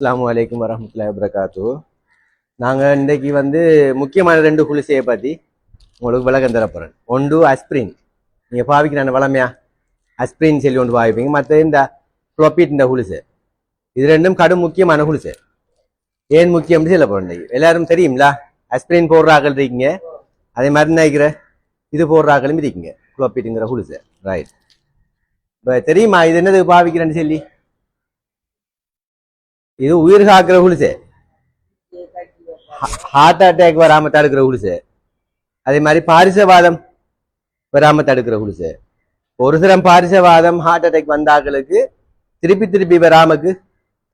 அஸ்லாம் வலைக்கம் வரமத்துல வபரகாத்து நாங்கள் இன்றைக்கு வந்து முக்கியமான ரெண்டு குளிசையை பற்றி உங்களுக்கு விளக்கம் தரப்போகிறேன் ஒன்று அஸ்பிரின் நீங்கள் பாவிக்கிறான வளமையா? அஸ்பிரின் சொல்லி ஒன்று பாவிப்பீங்க. மற்ற இந்த ஃப்ளோப்பிட் இந்த குளிசை. இது ரெண்டும் கடும் முக்கியமான குளிசை. ஏன் முக்கியம்னு சொல்ல போகிறேன் இன்றைக்கு. எல்லாரும் தெரியும்ல? அஸ்பிரின் போடுற ஆக்கள் இருக்கீங்க. அதே மாதிரி நினைக்கிற? இது போடுற ஆக்களும் இருக்கீங்க ஃப்ளோப்பிட்டுங்கிற குளிசை. ரைட் இப்போ தெரியுமா? இது என்னது பாவிக்கிறேன்னு சொல்லி? இது உயிர் காக்கிற குளிசை ஹார்ட் அட்டாக் வராம தடுக்கிற குளிசை அதே மாதிரி பாரிசவாதம் வராம தடுக்கிற குளிசை ஒரு சிலம் பாரிசவாதம் ஹார்ட் அட்டாக் வந்தாக்களுக்கு திருப்பி திருப்பி வராமக்கு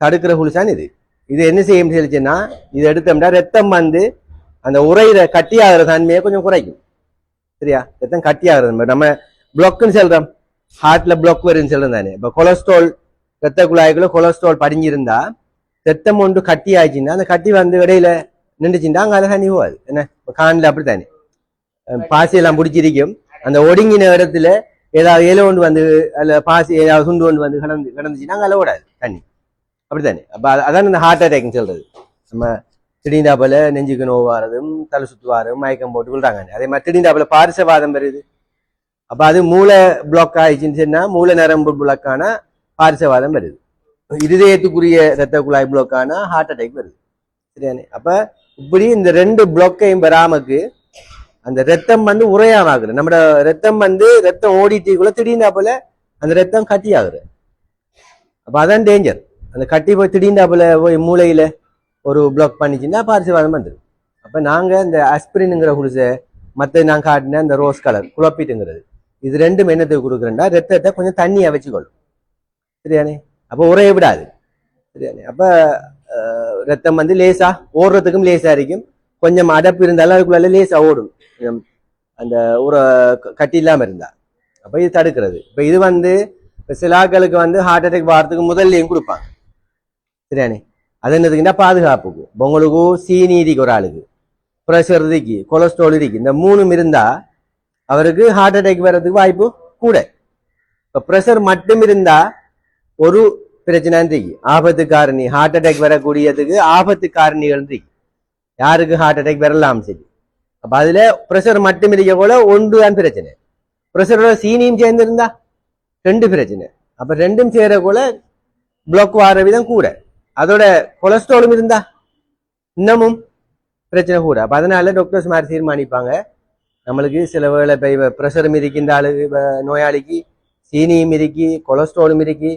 தடுக்கிற குளிசான் இது. இது என்ன செய்யும் சொல்லிச்சுன்னா இது எடுத்தோம்னா ரத்தம் வந்து அந்த உரையிற கட்டியாகிற தன்மையை கொஞ்சம் குறைக்கும். சரியா? ரத்தம் கட்டியாகிறது நம்ம பிளாக்னு சொல்றோம். ஹார்ட்ல பிளாக் வரும்னு சொல்றோம் தானே. இப்ப கொலஸ்ட்ரால் ரத்த குழாய்க்குள்ள கொலஸ்ட்ரால் படிஞ்சிருந்தா செத்தம் ஒன்று கட்டி ஆயிடுச்சுன்னா அந்த கட்டி வந்து இடையில நின்றுச்சுன்னா அங்கே அழகா நீ போகாது என்ன இப்போ காணில் அப்படித்தானே பாசியெல்லாம் பிடிச்சிருக்கும் அந்த ஒடுங்கின இடத்துல ஏதாவது இலை ஒன்று வந்து அதில் பாசி ஏதாவது சுண்டு ஒன்று வந்து கிடந்து கிடந்துச்சுன்னா அங்கே அதில் ஓடாது தண்ணி அப்படித்தானே அப்போ அதான் இந்த ஹார்ட் அட்டாக்னு சொல்றது நம்ம திடீர்ந்தாப்பில் நெஞ்சுக்கு நோவு வாரதும் தலை சுத்துவாரும் மயக்கம் போட்டு விழுறாங்க அதே மாதிரி திடீர்ந்தாப்பில் பாரிசவாதம் வருது அப்போ அது மூளை பிளாக் ஆயிடுச்சுன்னு சொன்னால் மூளை நரம்பு பிளாக்கான பாரிசவாதம் வருது இருதயத்துக்குரிய ரத்த குழாய் பிளாக்கானா ஹார்ட் அட்டாக் வருது. சரியானே அப்ப இப்படி இந்த ரெண்டு பிளாக்கையும் பெறாமக்கு அந்த ரத்தம் வந்து உரையாம ஆகுது நம்மட ரத்தம் வந்து ரத்தம் ஓடிட்டிக்குள்ளே திடீர்னா போல அந்த ரத்தம் கட்டி ஆகுது அப்போ அதான் டேஞ்சர் அந்த கட்டி போய் திடீர்னாப்புல போய் மூளையில் ஒரு பிளாக் பண்ணிச்சுன்னா பார்சிவாதம் வந்துடும் அப்போ நாங்க இந்த அஸ்பிரின்ங்கிற குடிசை மற்ற நான் காட்டின அந்த ரோஸ் கலர் குழப்பிட்டுங்கிறது. இது ரெண்டும் என்னத்துக்கு கொடுக்குறேன்னா ரத்தத்தை கொஞ்சம் தண்ணியா வச்சுக்கொள்ளும். சரியானே அப்போ உரைய விடாது. சரியானே ரத்தம் வந்து லேசா ஓடுறதுக்கும் லேசா இருக்கும் கொஞ்சம் அடப்பு இருந்தாலும் அதுக்குள்ள லேசா ஓடும். அந்த உர க- கட்டி இல்லாமல் இருந்தா. அப்போ இது தடுக்கிறது. இப்போ இது வந்து சிலாக்களுக்கு வந்து ஹார்ட் அட்டாக் வாரத்துக்கு முதல்லையும் கொடுப்பாங்க. சரியானே? அது என்னதுக்குன்னா பாதுகாப்புக்கு. இப்ப உங்களுக்கு சீனி இருக்கு ஒரு ஆளுக்கு. ப்ரெஷர் இருக்கு கொலஸ்ட்ரால் இருக்கு இந்த மூணும் இருந்தா அவருக்கு ஹார்ட் அட்டாக் வர்றதுக்கு வாய்ப்பு கூட. இப்போ ப்ரெஷர் மட்டும் இருந்தா ஒரு பிரச்சனை இருக்கு ஆபத்து காரணி ஹார்ட் அட்டாக் வரக்கூடியதுக்கு ஆபத்து காரணிகள் இருக்கு யாருக்கு ஹார்ட் அட்டாக் வரலாம் சரி. அப்போ அதுல ப்ரெஷர் மட்டும் இருக்க கூட ஒன்று தான் பிரச்சனை. ப்ரெஷரோட சீனியும் சேர்ந்து இருந்தா ரெண்டு பிரச்சனை. அப்ப ரெண்டும் சேர கூட பிளாக் வார விதம் கூட. அதோட கொலஸ்ட்ராலும் இருந்தா இன்னமும் பிரச்சனை கூட. அப்ப அதனால டாக்டர்ஸ் மாதிரி தீர்மானிப்பாங்க. நம்மளுக்கு சில வேளை இப்போ ப்ரெஷரும் இருக்கின்ற ஆளு நோயாளிக்கு சீனியும் இருக்கு கொலஸ்ட்ராலும் இருக்கு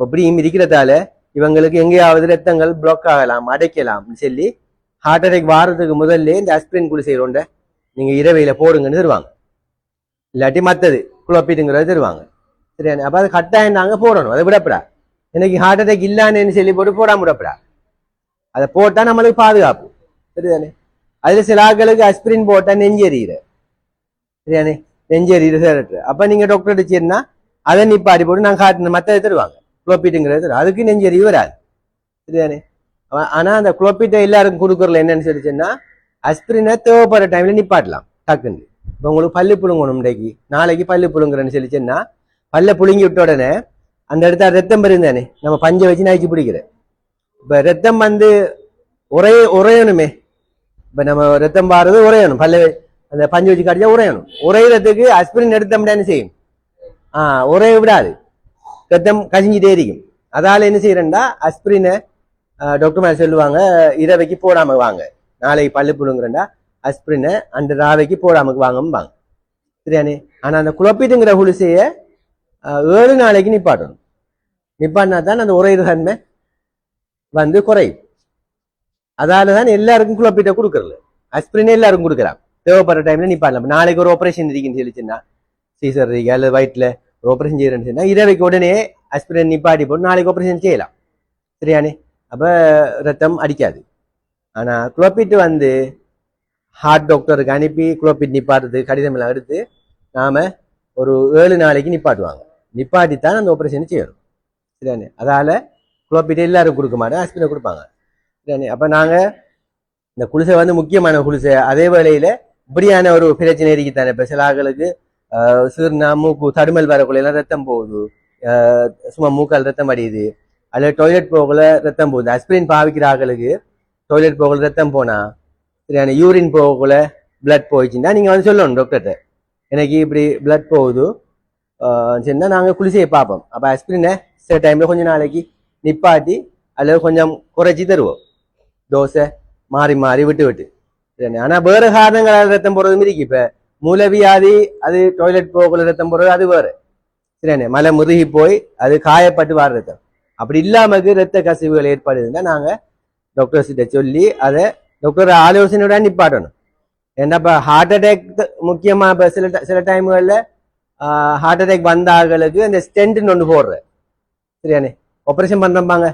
இப்படியும் இருக்கிறதால இவங்களுக்கு எங்கேயாவது ரத்தங்கள் பிளாக் ஆகலாம் அடைக்கலாம் சொல்லி ஹார்ட் அட்டாக் வாரத்துக்கு முதல்ல இந்த அஸ்பிரின் குளிசைரோண்ட நீங்க இரவையில் போடுங்கன்னு தருவாங்க. இல்லாட்டி மற்றது குழப்பிட்டுங்கிறத தருவாங்க. சரியா? அப்போ அது கட்டாயம் நாங்க போடணும் அதை விடப்படா. எனக்கு ஹார்ட் அட்டாக் இல்லான்னு சொல்லி போட்டு போடாம விடப்படா. அதை போட்டா நம்மளுக்கு பாதுகாப்பு. சரிதானே? அதில் சில ஆட்களுக்கு அஸ்பிரின் போட்டா நெஞ்செறிகிற சரியானே நெஞ்செறிகிற சேரட்டு அப்போ நீங்க டாக்டர் அடிச்சிருந்தா அதை நிப்பாடி போட்டு நாங்கள் காட்டின மற்றதை தருவாங்க. குளோப்பிட்டுங்கிறது அதுக்கு நெஞ்செறிவு வராது. சரிதானே? ஆனால் அந்த குளோப்பிட்டை எல்லாருக்கும் கொடுக்குறல என்னன்னு சொல்லிச்சுன்னா அஸ்பிரினை தேவைப்படுற டைம்ல நிப்பாட்டலாம் டக்குன்னு. இப்போ உங்களுக்கு பல்லு புழுங்கணும் இன்றைக்கு. நாளைக்கு பல்லு புழுங்குறேன்னு சொல்லிச்சுன்னா பல்ல புழுங்கி விட்ட உடனே அந்த இடத்த ரத்தம் பெருந்தானே? நம்ம பஞ்சை வச்சு நைச்சு பிடிக்கிற. இப்போ ரத்தம் வந்து உரைய உரையணுமே இப்போ நம்ம ரத்தம் பாடுறது உரையணும் பல்ல அந்த பஞ்சு வச்சு கடிச்சா உரையணும் உரையிறதுக்கு அஸ்பிரின் எடுத்தோம்னா என்ன செய்யும்? ஆ உரைய விடாது. ரத்தம் கசிஞ்சிட்டே இருக்கும் அதால என்ன செய்யறேன்டா அஸ்பிரினை டாக்டர் மேல சொல்லுவாங்க இரவைக்கு போடாம வாங்க. நாளைக்கு பல்லு புழுங்குறேன்டா அஸ்பிரினை அந்த ராவைக்கு போடாம வாங்கம்பாங்க. சரியானே? ஆனால் அந்த குழப்பீட்டுங்கிற குளிசைய ஏழு நாளைக்கு நிப்பாட்டணும். நிப்பாட்டினா தான் அந்த உரையுதன்மை வந்து குறையும். அதால தான் எல்லாருக்கும் குழப்பிட்ட கொடுக்கறது. அஸ்பிரின் எல்லாருக்கும் கொடுக்குறான் தேவைப்படுற டைம்ல நிப்பாட்டலாம். நாளைக்கு ஒரு ஆப்ரேஷன் இருக்குன்னு சொல்லிச்சுன்னா சீசர் இருக்கு அல்லது வயிற்றுல ஆப்ரேஷன் செய்யறேன்னு சொன்னால் இரவைக்கு உடனே அஸ்பிரின் நிப்பாட்டி போட்டு நாளைக்கு ஆப்ரேஷன் செய்யலாம் சரியானே அப்போ ரத்தம் அடிக்காது ஆனால் குளோப்பிட்டு வந்து ஹார்ட் டாக்டருக்கு அனுப்பி குளோப்பிட் நிப்பாட்டுறது கடிதம் எல்லாம் எடுத்து நாம் ஒரு ஏழு நாளைக்கு நிப்பாட்டுவாங்க நிப்பாட்டித்தான் அந்த ஆபரேஷன் செய்யணும் சரியானே அதால் குளோப்பிட்டு எல்லாரும் கொடுக்க மாட்டோம் அஸ்பிரினை கொடுப்பாங்க சரியானே அப்போ நாங்கள் இந்த குளிசை வந்து முக்கியமான குளிசை அதே வேளையில் இப்படியான ஒரு பிரச்சனை இருக்குத்தானே இப்போ சில ஆக்களுக்கு சிறுநா மூக்கு தடுமல் வரக்குள்ள எல்லாம் ரத்தம் போகுது ஆஹ் சும்மா மூக்கால் ரத்தம் அடியுது அல்ல டாய்லெட் போகல ரத்தம் போகுது அஸ்பிரின் பாவிக்கிற ஆட்களுக்கு டாய்லெட் போகல ரத்தம் போனா சரியான யூரின் போகல பிளட் போயிடுச்சுன்னா நீங்க வந்து சொல்லணும் டாக்டர்கிட்ட எனக்கு இப்படி பிளட் போகுது சரினா நாங்கள் குளிசையை பார்ப்போம் அப்போ அஸ்பிரினை சில டைமில் கொஞ்ச நாளைக்கு நிப்பாட்டி அல்லது கொஞ்சம் குறைச்சி தருவோம் தோசை மாறி மாறி விட்டு விட்டு சரிண்ணே ஆனால் வேறு காரணங்களால் ரத்தம் போகிறதும் இருக்கு இப்போ மூலவியாதி அது டாய்லெட் போகல ரத்தம் போறது அது வேறு. சரியானே மலை முருகி போய் அது காயப்பட்டு வர ரத்தம் அப்படி இல்லாமக்கு ரத்த கசிவுகள் ஏற்படுதுன்னா நாங்கள் டாக்டர்ஸ்கிட்ட சொல்லி அதை டாக்டர் ஆலோசனையோட நிப்பாட்டணும். ஏன்னா இப்போ ஹார்ட் அட்டாக் முக்கியமாக இப்போ சில சில டைம்களில் ஹார்ட் அட்டாக் வந்த ஆளுகளுக்கு அந்த ஸ்டென்ட்னு ஒன்று போடுற சரியானே ஆப்ரேஷன் பண்றப்பாங்க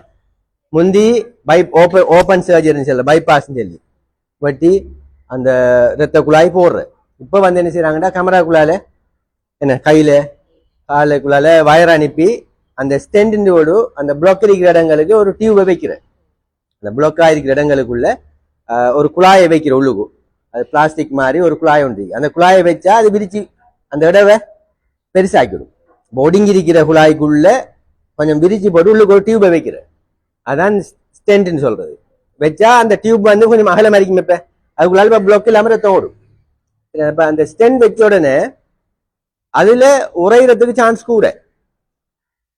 முந்தி பை ஓப்பன் ஓப்பன் சர்ஜரின்னு சொல்ல பைபாஸ்ன்னு சொல்லி. வெட்டி அந்த ரத்த குழாய் போடுற இப்போ வந்து என்ன செய்றாங்கன்னா கேமராக்குள்ளால என்ன கையில காலுக்குள்ளால வயர் அனுப்பி அந்த ஸ்டென்டினோடு அந்த பிளாக் இருக்கிற இடங்களுக்கு ஒரு டியூபை வைக்கிறேன். அந்த பிளாக்காக இருக்கிற இடங்களுக்குள்ள ஒரு குழாயை வைக்கிற உள்ளுக்கு. அது பிளாஸ்டிக் மாதிரி ஒரு குழாய் உண்டு அந்த குழாயை வச்சா அது விரிச்சு அந்த இடவை பெருசாக்கிடும். இப்போ ஒடுங்கி இருக்கிற குழாய்க்குள்ள கொஞ்சம் விரிச்சு போட்டு உள்ளுக்கு ஒரு டியூபை வைக்கிறேன். அதான் ஸ்டென்ட்னு சொல்றது. வச்சா அந்த டியூப் வந்து கொஞ்சம் அகலம் அரிக்கும் வைப்பேன். அதுக்குள்ளால இப்போ பிளாக் இல்லாமல் ரத்தம் ஓடும் இப்போ அந்த ஸ்டென் வச்ச உடனே அதுல உறையிறதுக்கு சான்ஸ் கூட.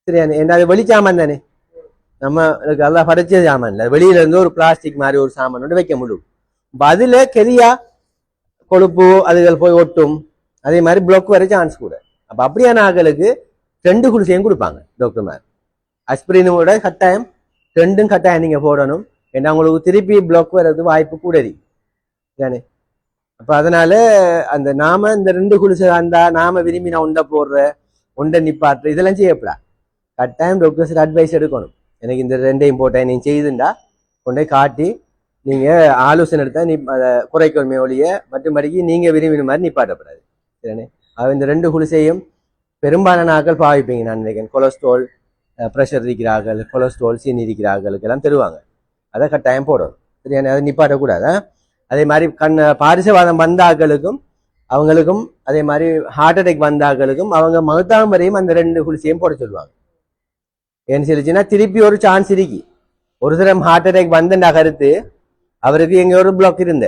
சரியா? என்ன அது வெளி சாமான் தானே? நம்ம எனக்கு எல்லாம் படைச்ச சாமான் இல்லை. வெளியில இருந்து ஒரு பிளாஸ்டிக் மாதிரி ஒரு சாமான் வைக்க முடியும். இப்ப அதுல கெரியா கொழுப்பு அதுகள் போய் ஒட்டும். அதே மாதிரி பிளாக் வர சான்ஸ் கூட. அப்ப அப்படியான ஆகலுக்கு ரெண்டு குளிசையும் கொடுப்பாங்க டாக்டர் அஸ்பிரினும் அஸ்பிரினோட கட்டாயம் ரெண்டும் கட்டாயம் நீங்க போடணும். ஏன்னா உங்களுக்கு திருப்பி பிளாக் வர்றது வாய்ப்பு கூட இருக்கு தானே அப்போ அதனால அந்த நாம இந்த ரெண்டு குளிசை தாண்டா நாம விரும்பி நான் உண்டை போடுற உண்டை நிப்பாட்டுற இதெல்லாம் செய்யப்படா. கட்டாயம் டாக்டர்ஸ் அட்வைஸ் எடுக்கணும். எனக்கு இந்த ரெண்டையும் போட்டேன் நீ செய்துண்டா. கொண்டே காட்டி நீங்கள் ஆலோசனை எடுத்தால் நீ அதை குறைக்கணுமே ஒழிய மற்றபடிக்கு நீங்கள் விரும்பின மாதிரி நிப்பாட்டப்படாது. சரிண்ணே அவ இந்த ரெண்டு குளிசையும் பெரும்பாலான ஆக்கள் பாவிப்பீங்க நான் நினைக்கிறேன். கொலஸ்ட்ரால் ப்ரெஷர் இருக்கிறார்கள் கொலஸ்ட்ரால் சீனி இருக்கிறார்களுக்கெல்லாம் தருவாங்க. அதை கட்டாயம் போடணும். சரியான அதை நிப்பாட்டக்கூடாது அதே மாதிரி கண் பாரிசவாதம் வந்தாக்களுக்கும் அவங்களுக்கும் அதே மாதிரி ஹார்ட் அட்டாக் வந்தாக்களுக்கும் அவங்க மகத்தாம் வரையும் அந்த ரெண்டு குளிசையும் போட சொல்லுவாங்க. ஏன்னு சொல்லிச்சுன்னா திருப்பி ஒரு சான்ஸ் இருக்கு. ஒரு தரம் ஹார்ட் அட்டாக் வந்தண்டா கருத்து அவருக்கு எங்க ஒரு பிளாக் இருந்த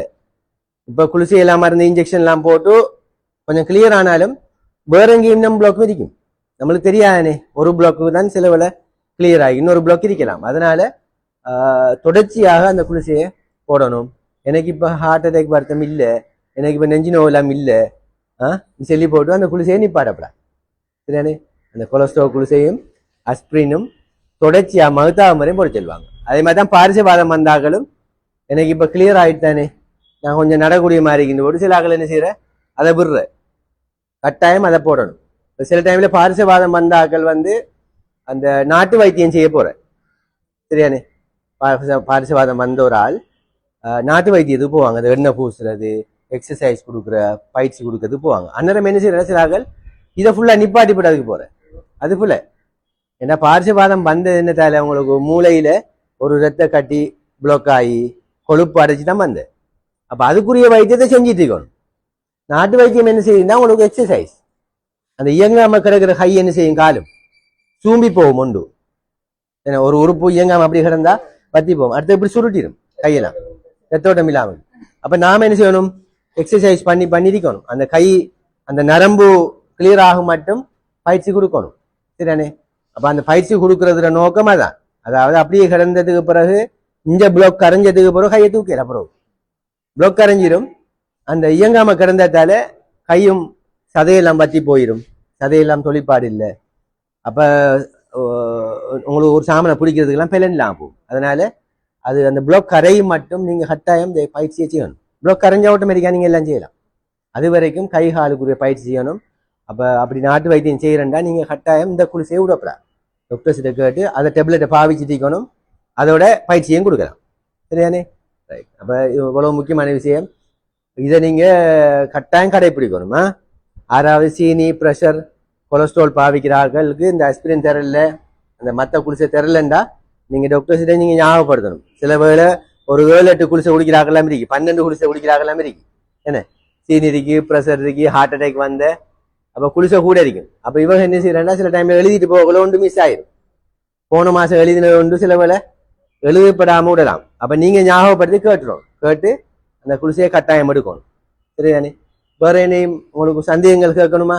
இப்போ குளிசை எல்லாம் மருந்து இன்ஜெக்ஷன் எல்லாம் போட்டு கொஞ்சம் கிளியர் ஆனாலும் வேற எங்கேயும் இன்னும் பிளாக் இருக்கும். நம்மளுக்கு தெரியாதானே ஒரு பிளாக்கு தான் சிலவில் கிளியர் ஆகி இன்னொரு பிளாக் இருக்கலாம். அதனால தொடர்ச்சியாக அந்த குளிசையை போடணும். எனக்கு இப்போ ஹார்ட் அட்டாக் வருத்தம் இல்லை. எனக்கு இப்போ நெஞ்சு நோவெல்லாம் இல்லை. ஆ? சொல்லி போட்டு அந்த குளிசையை நிப்பாடப்படா சரியானே அந்த கொலஸ்ட்ரால் குளிசையும் அஸ்பிரினும் தொடர்ச்சியாக மகத்தாவ வரையும் போட சொல்லுவாங்க அதே மாதிரி தான் பாரிசவாதம் வந்தாக்களும் எனக்கு இப்போ கிளியர் ஆகிட்டு தானே நான் கொஞ்சம் நடக்கூடிய மாதிரி இருக்கின்ற ஒரு சில ஆக்கள் என்ன செய்கிற அதை விடுற. கட்டாயம் அதை போடணும். இப்போ சில டைமில் பாரிசவாதம் வந்தாக்கள் வந்து அந்த நாட்டு வைத்தியம் செய்ய போகிறேன் சரியானே பாரிசவாதம் வந்த ஒரு ஆள் நாட்டு வைத்தியத்துக்கு போவாங்க. அந்த எண்ணெய் பூசுறது எக்ஸசைஸ் கொடுக்குற பயிற்சி கொடுக்கறது போவாங்க. அன்னரம் என்ன செய்யற சில இதை ஃபுல்லா நிப்பாட்டி போட்டு அதுக்கு போகிறேன் அது ஃபுல்ல ஏன்னா வந்தது என்ன என்னத்தால? அவங்களுக்கு மூளையில ஒரு ரத்த கட்டி பிளாக் ஆகி கொழுப்பு அடைச்சி தான் வந்தேன் அப்ப அதுக்குரிய வைத்தியத்தை செஞ்சுட்டு இருக்கணும். நாட்டு வைத்தியம் என்ன செய்யுதுன்னா உங்களுக்கு எக்ஸசைஸ் அந்த இயங்காம கிடக்கிற ஹை என்ன செய்யும்? காலும். சூம்பி போகும் உண்டு ஏன்னா ஒரு உறுப்பு இயங்காம அப்படி கிடந்தா பத்தி போகும். அடுத்து இப்படி சுருட்டிடும் கையெல்லாம். ரத்தோட்டம் இல்லாமல். அப்போ நாம் என்ன செய்யணும்? எக்ஸசைஸ் பண்ணி பண்ணிருக்கணும் அந்த கை அந்த நரம்பு கிளியர் ஆகும் மட்டும் பயிற்சி கொடுக்கணும். சரியானே அப்போ அந்த பயிற்சி கொடுக்கறதுல நோக்கம் அதான். அதாவது அப்படியே கிடந்ததுக்கு பிறகு இந்த பிளாக் கரைஞ்சதுக்கு பிறகு கையை தூக்கிற பிறகு பிளாக் கரைஞ்சிடும் அந்த இயங்காம கிடந்ததால கையும் சதையெல்லாம் பத்தி போயிடும் சதையெல்லாம் தொழிற்பாடு இல்லை. அப்போ உங்களுக்கு ஒரு சாமனை பிடிக்கிறதுக்கெல்லாம் பெலன் இல்லாம போகும். அதனால அது அந்த பிளாக் கரையும் மட்டும் நீங்கள் கட்டாயம் இந்த பயிற்சியை செய்யணும். பிளாக் கரைஞ்ச இருக்கா நீங்கள் எல்லாம் செய்யலாம். அது வரைக்கும் கை காலுக்குரிய பயிற்சி செய்யணும். அப்போ அப்படி நாட்டு வைத்தியம் செய்யறேன்டா நீங்கள் கட்டாயம் இந்த குளிசையை விடப்படா டாக்டர்ஸ் கேட்டு அதை டெப்லெட்டை பாவிச்சுட்டிக்கணும் அதோட பயிற்சியும் கொடுக்கலாம். சரியானே ரைட் அப்போ இவ்வளோ முக்கியமான விஷயம். இதை நீங்கள் கட்டாயம் கடைப்பிடிக்கணுமா? ஆறாவது சீனி ப்ரெஷர் கொலஸ்ட்ரால் பாவிக்கிறார்களுக்கு இந்த அஸ்பிரின் தெரல அந்த மற்ற குளிசை தெரலண்டா நீங்க டாக்டர்ஸ் கிட்ட நீங்க ஞாபகப்படுத்தணும். சில வேலை ஒரு ஏழு எட்டு குளிசை குடிக்கிறாங்களாம் இருக்கு பன்னெண்டு குளிசை குடிக்கிறாங்களாம் இருக்கு என்ன? சீனி இருக்கு ப்ரெஷர் இருக்கு ஹார்ட் அட்டாக் வந்த அப்ப குளிசை கூட இருக்கும் அப்ப இவங்க என்ன செய்யறாங்கன்னா சில டைம்ல எழுதிட்டு போகல ஒன்று மிஸ் ஆயிரும். போன மாசம் எழுதினது உண்டு சில வேலை எழுதப்படாம விடலாம். அப்ப நீங்க ஞாபகப்படுத்தி கேட்டுரும். கேட்டு அந்த குளிசையை கட்டாயம் எடுக்கணும். சரிதானே வேற என்னையும் உங்களுக்கு சந்தேகங்கள் கேட்கணுமா?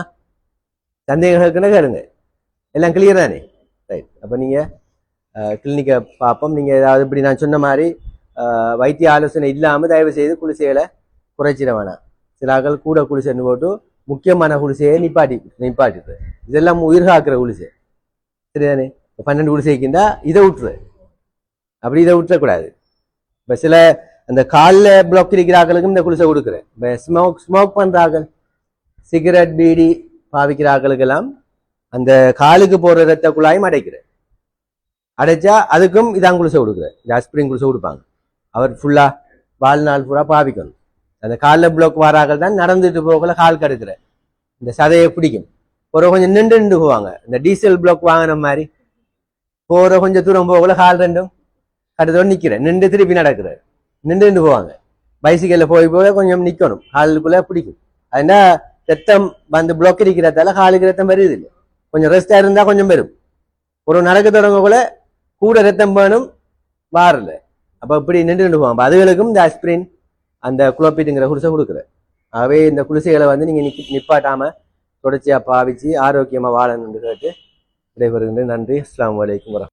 சந்தேகங்கள் கேட்கணும் கேளுங்க. எல்லாம் கிளியர் தானே? ரைட் அப்ப நீங்க கிளினிக்கை பார்ப்போம். நீங்கள் ஏதாவது இப்படி நான் சொன்ன மாதிரி வைத்திய ஆலோசனை இல்லாமல் தயவு செய்து குளிசைகளை குறைச்சிட வேணாம். சில ஆக்கள் கூட குளிசைன்னு போட்டு முக்கியமான குளிசையை நிப்பாட்டி நிப்பாட்டிட்டு. இதெல்லாம் உயிர் காக்கிற குளிசை. சரிதானே? இப்போ பன்னெண்டு குளிசைக்குண்டா இதை விட்டுரு அப்படி இதை விட்டுறக்கூடாது இப்போ சில அந்த காலில் பிளாக் இருக்கிற ஆக்களுக்கும் இந்த குளிசை கொடுக்குறேன். இப்போ ஸ்மோக் ஸ்மோக் பண்ணுற ஆக்கள் சிகரெட் பீடி பாவிக்கிற ஆக்களுக்கெல்லாம் அந்த காலுக்கு போகிற ரத்த குழாயும் அடைக்கிறேன் அடைச்சா அதுக்கும் இதான் குளிசை கொடுக்குறேன் இந்த அஸ்பிரின் குளிசை கொடுப்பாங்க. அவர் ஃபுல்லாக வாழ்நாள் பூரா பாவிக்கணும். அந்த காலில் பிளோக் வாராக்கள் தான் நடந்துட்டு போகல கால் கடுக்கிற இந்த சதையை பிடிக்கும். ஒரு கொஞ்சம் நின்று நின்று போவாங்க. இந்த டீசல் பிளோக் வாங்கின மாதிரி போகிற கொஞ்சம் தூரம் போகல கால் ரெண்டும் கடுத்தோடு நிற்கிறேன் நின்று திருப்பி நடக்கிறார் நின்று நின்று போவாங்க. பைசிக்கலில் போய் போக கொஞ்சம் நிற்கணும். காலுக்குள்ளே பிடிக்கும். அதுனா ரத்தம் வந்து பிளோக் இருக்கிறதால காலுக்கு ரத்தம் வருது இல்லை கொஞ்சம் ரெஸ்டாக இருந்தால் கொஞ்சம் வரும். ஒரு நடக்க தொடங்கக்குள்ள கூட ரத்தம் வேணும் வாரல. அப்போ இப்படி நின்று நின்று போவாங்க அதுகளுக்கும் இந்த அஸ்பிரின் அந்த குளோப்பீட்டுங்கிற குடிசை கொடுக்குறேன் ஆகவே இந்த குடிசைகளை வந்து நீங்கள் நிப்ப- நிப்பாட்டாம தொடர்ச்சியாக பாவிச்சு ஆரோக்கியமாக வாழணும்னு கேட்டு விடைபெறுகின்ற நன்றி. அஸ்லாம் வலைக்கும் வரஹ்மத்துல்லாஹி